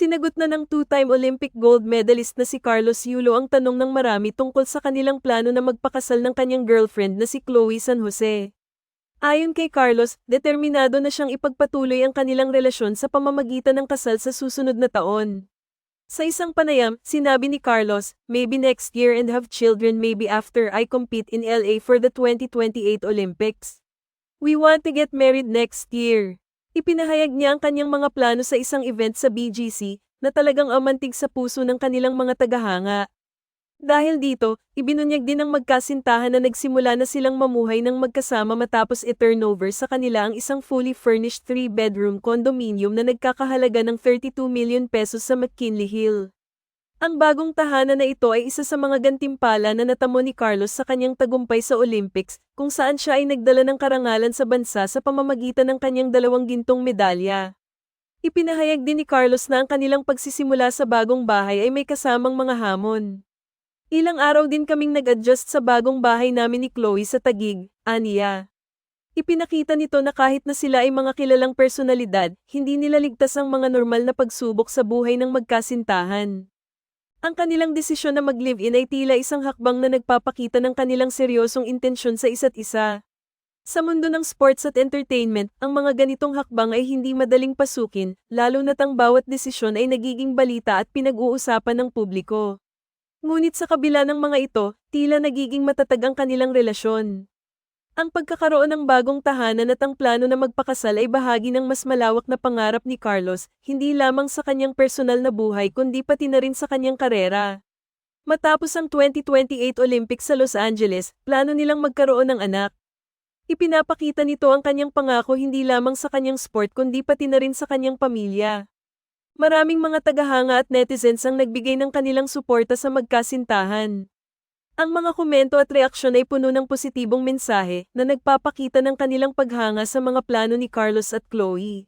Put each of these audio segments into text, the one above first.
Sinagot na ng two-time Olympic gold medalist na si Carlos Yulo ang tanong ng marami tungkol sa kanilang plano na magpakasal ng kanyang girlfriend na si Chloe San Jose. Ayon kay Carlos, determinado na siyang ipagpatuloy ang kanilang relasyon sa pamamagitan ng kasal sa susunod na taon. Sa isang panayam, sinabi ni Carlos, maybe next year and have children maybe after I compete in LA for the 2028 Olympics. We want to get married next year. Ipinahayag niya ang kanyang mga plano sa isang event sa BGC na talagang amantig sa puso ng kanilang mga tagahanga. Dahil dito, ibinunyag din ng magkasintahan na nagsimula na silang mamuhay ng magkasama matapos i-turnover sa kanila ang isang fully furnished three-bedroom condominium na nagkakahalaga ng 32 million pesos sa McKinley Hill. Ang bagong tahanan na ito ay isa sa mga gantimpala na natamo ni Carlos sa kanyang tagumpay sa Olympics, kung saan siya ay nagdala ng karangalan sa bansa sa pamamagitan ng kanyang dalawang gintong medalya. Ipinahayag din ni Carlos na ang kanilang pagsisimula sa bagong bahay ay may kasamang mga hamon. Ilang araw din kaming nag-adjust sa bagong bahay namin ni Chloe sa Tagig, aniya. Ipinakita nito na kahit na sila ay mga kilalang personalidad, hindi nila ligtas ang mga normal na pagsubok sa buhay ng magkasintahan. Ang kanilang desisyon na mag-live-in ay tila isang hakbang na nagpapakita ng kanilang seryosong intensyon sa isa't isa. Sa mundo ng sports at entertainment, ang mga ganitong hakbang ay hindi madaling pasukin, lalo na't ang bawat desisyon ay nagiging balita at pinag-uusapan ng publiko. Ngunit sa kabila ng mga ito, tila nagiging matatag ang kanilang relasyon. Ang pagkakaroon ng bagong tahanan at ang plano na magpakasal ay bahagi ng mas malawak na pangarap ni Carlos, hindi lamang sa kanyang personal na buhay kundi pati na rin sa kanyang karera. Matapos ang 2028 Olympics sa Los Angeles, plano nilang magkaroon ng anak. Ipinapakita nito ang kanyang pangako hindi lamang sa kanyang sport kundi pati na rin sa kanyang pamilya. Maraming mga tagahanga at netizens ang nagbigay ng kanilang suporta sa magkasintahan. Ang mga komento at reaksyon ay puno ng positibong mensahe na nagpapakita ng kanilang paghanga sa mga plano ni Carlos at Chloe.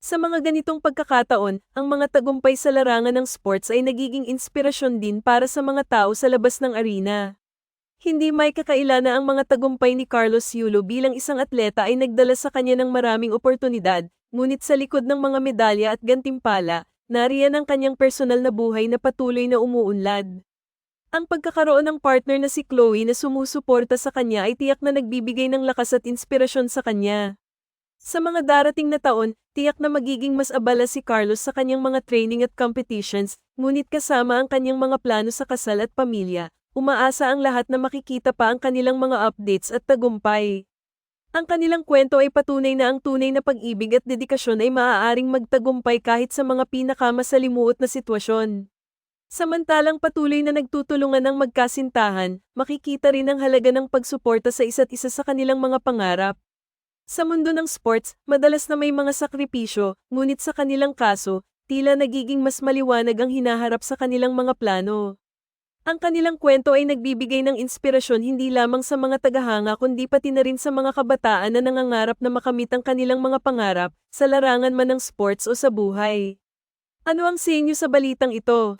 Sa mga ganitong pagkakataon, ang mga tagumpay sa larangan ng sports ay nagiging inspirasyon din para sa mga tao sa labas ng arena. Hindi may kakaila na ang mga tagumpay ni Carlos Yulo bilang isang atleta ay nagdala sa kanya ng maraming oportunidad, ngunit sa likod ng mga medalya at gantimpala, nariyan ang kanyang personal na buhay na patuloy na umuunlad. Ang pagkakaroon ng partner na si Chloe na sumusuporta sa kanya ay tiyak na nagbibigay ng lakas at inspirasyon sa kanya. Sa mga darating na taon, tiyak na magiging mas abala si Carlos sa kanyang mga training at competitions, ngunit kasama ang kanyang mga plano sa kasal at pamilya, umaasa ang lahat na makikita pa ang kanilang mga updates at tagumpay. Ang kanilang kwento ay patunay na ang tunay na pag-ibig at dedikasyon ay maaaring magtagumpay kahit sa mga pinakamasalimuot na sitwasyon. Samantalang patuloy na nagtutulungan ng magkasintahan, makikita rin ang halaga ng pagsuporta sa isa't isa sa kanilang mga pangarap. Sa mundo ng sports, madalas na may mga sakripisyo, ngunit sa kanilang kaso, tila nagiging mas maliwanag ang hinaharap sa kanilang mga plano. Ang kanilang kwento ay nagbibigay ng inspirasyon hindi lamang sa mga tagahanga kundi pati na rin sa mga kabataan na nangangarap na makamit ang kanilang mga pangarap, sa larangan man ng sports o sa buhay. Ano ang sinyo sa balitang ito?